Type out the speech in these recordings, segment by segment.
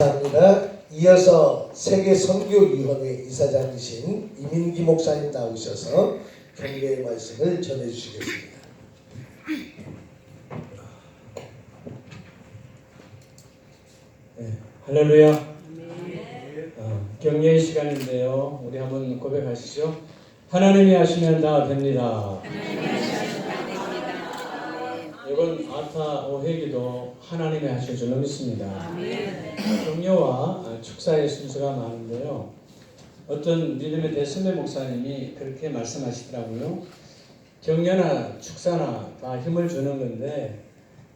감사합니다. 이어서 세계 선교위원회 이사장이신 이민기 목사님 나오셔서 경례의 말씀을 전해주시겠습니다. 네, 할렐루야. 어, 경례의 시간인데요. 우리 한번 고백하시죠. 하나님이 하시면 다 됩니다. 이번 아타 오회기도 하나님이 하실 줄로 믿습니다. 경려와 축사의 순서가 많은데요. 어떤 믿음의 대선배 목사님이 그렇게 말씀하시더라고요. 경려나 축사나 다 힘을 주는 건데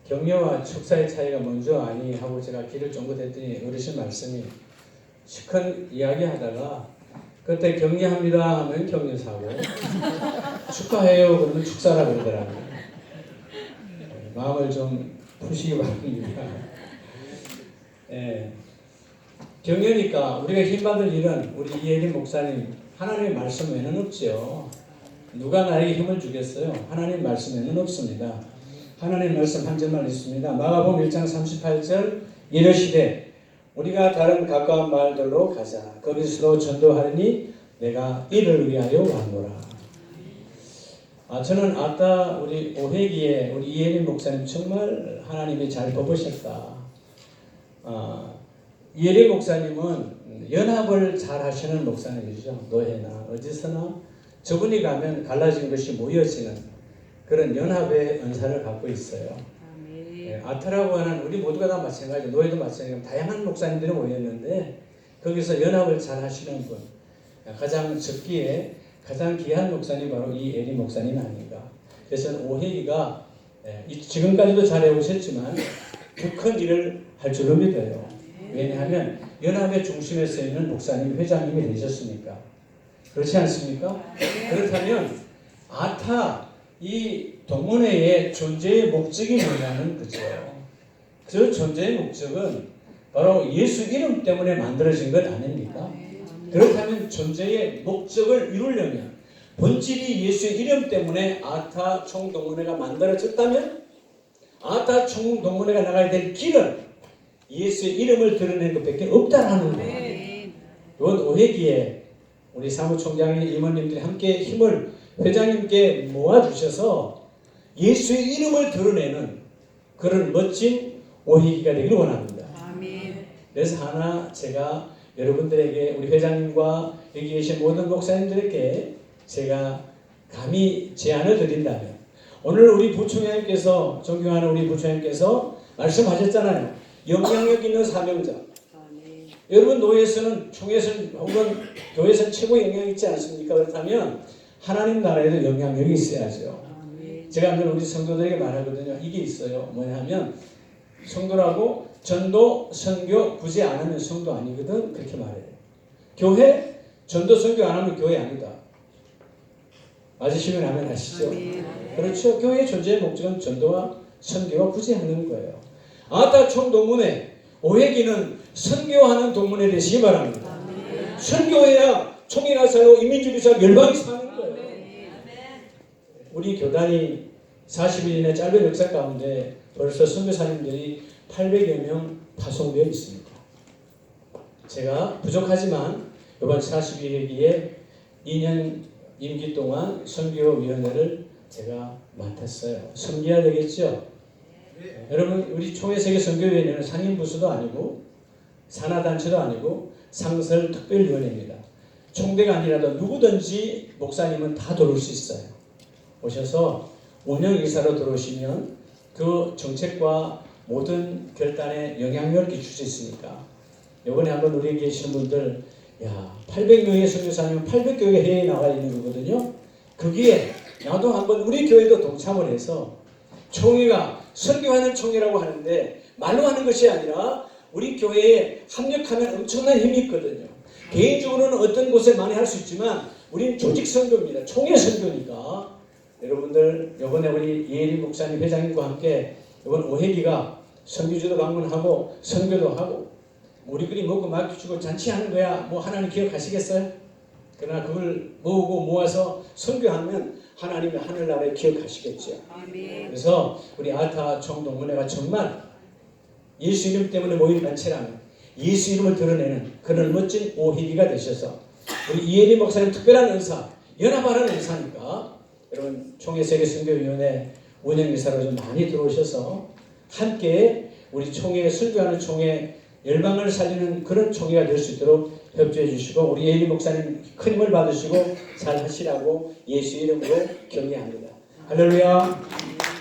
격려와 축사의 차이가 뭔지 아니 하고 제가 길을 쫑긋했더니 어르신 말씀이 시큰 이야기하다가 그때 격려합니다 하면 격려사고 축하해요 그러면 축사라 그러더라고요. 네, 마음을 좀 푸시기 바랍니다. 예. 격려니까 우리가 힘받을 일은 우리 이혜린 목사님 하나님의 말씀 외에는 없지요. 누가 나에게 힘을 주겠어요? 하나님 말씀에는 없습니다. 하나님 말씀 한 절만 있습니다. 마가복음 1장 38절 이르시되 우리가 다른 가까운 마을들로 가자. 거기서도 전도하리니 내가 이를 위하여 왔노라. 아, 저는 아까 우리 오회기에 우리 이혜린 목사님 정말 하나님이 잘 뽑으셨다. 아, 이혜린 목사님은 연합을 잘 하시는 목사님이죠. 노회나 어디서나 저분이 가면 갈라진 것이 모여지는 그런 연합의 은사를 갖고 있어요. 예, 아타라고 하는 우리 모두가 다 마찬가지, 노예도 마찬가지, 다양한 목사님들이 모였는데 거기서 연합을 잘 하시는 분, 가장 적기에 가장 귀한 목사님 바로 이 에리 목사님 아닌가. 그래서 오해기가 예, 이- 지금까지도 잘 해 오셨지만 더큰 일을 할 줄로 믿어요. 왜냐하면 연합의 중심에 서 있는 목사님 회장님이 되셨으니까 그렇지 않습니까? 그렇다면 아타 이 동문회의 존재의 목적이 뭐냐는 그죠. 그 존재의 목적은 바로 예수 이름 때문에 만들어진 것 아닙니까? 그렇다면 존재의 목적을 이루려면 본질이 예수의 이름 때문에 아타 총동문회가 만들어졌다면 아타 총동문회가 나가야 될 길은 예수의 이름을 드러내는 것밖에 없다라는 거예요. 이번 오회기에 우리 사무총장인 임원님들이 함께 힘을 회장님께 모아주셔서 예수의 이름을 드러내는 그런 멋진 오회기가 되기를 원합니다. 그래서 하나 제가 여러분들에게 우리 회장님과 여기 계신 모든 목사님들에게 제가 감히 제안을 드린다면 오늘 우리 부총장님께서 존경하는 우리 부총장님께서 말씀하셨잖아요. 영향력 있는 사명자. 여러분 노예에서는 총회에서는 혹은 교회에서는 최고 영향 있지 않습니까? 그렇다면 하나님 나라에도 영향력이 있어야죠. 제가 늘 우리 성도들에게 말하거든요. 이게 있어요. 뭐냐면 성도라고 전도 선교 굳이 안 하면 성도 아니거든 그렇게 말해요. 교회 전도 선교 안 하면 교회 아니다. 맞으시면 하면 하시죠. 그렇죠. 교회의 존재의 목적은 전도와 선교와 굳이 하는 거예요. 아따 총동문회 오해기는 선교하는 동문회 되시기 바랍니다. 선교해야 총이나 살고 이민주의자 멸망이 사는 거예요. 우리 교단이 40일인의 짧은 역사 가운데 벌써 선교사님들이 800여 명 파송되어 있습니다. 제가 부족하지만 이번 42회기에 2년 임기 동안 선교위원회를 제가 맡았어요. 섬겨야 되겠죠? 여러분 우리 총회세계 선교위원회는 상임부수도 아니고 산하단체도 아니고 상설특별위원회입니다. 총대가 아니라도 누구든지 목사님은 다 들어올 수 있어요. 오셔서 운영이사로 들어오시면 그 정책과 모든 결단에 영향력을 끼칠 수 있으니까 이번에 한번 우리 계시는 분들 야 800명의 선교사님은 800교회 해외에 나가 있는 거거든요. 거기에 나도 한번 우리 교회도 동참을 해서 총회가 선교하는 총회라고 하는데 말로 하는 것이 아니라 우리 교회에 합력하면 엄청난 힘이 있거든요. 개인적으로는 어떤 곳에 많이 할 수 있지만 우리는 조직 선교입니다. 총회 선교니까 여러분들 이번에 우리 이혜리 목사님 회장님과 함께 이번 오해기가 선교지도 방문하고 선교도 하고 우리끼리 먹고 맡겨주고 잔치하는 거야 뭐 하나님 기억하시겠어요? 그러나 그걸 모으고 모아서 선교하면 하나님의 하늘나라에 기억하시겠죠. 그래서 우리 아타 총동문회가 정말 예수 이름 때문에 모인 단체라면 예수 이름을 드러내는 그런 멋진 오희기가 되셔서 우리 이혜리 목사님 특별한 은사, 연합하는 은사니까 여러분 총회 세계 선교위원회 운영이사로 좀 많이 들어오셔서 함께 우리 총회 설교하는 총회 열방을 살리는 그런 총회가 될 수 있도록 협조해 주시고 우리 예리 목사님 큰 힘을 받으시고 잘 하시라고 예수 이름으로 격려합니다. 할렐루야.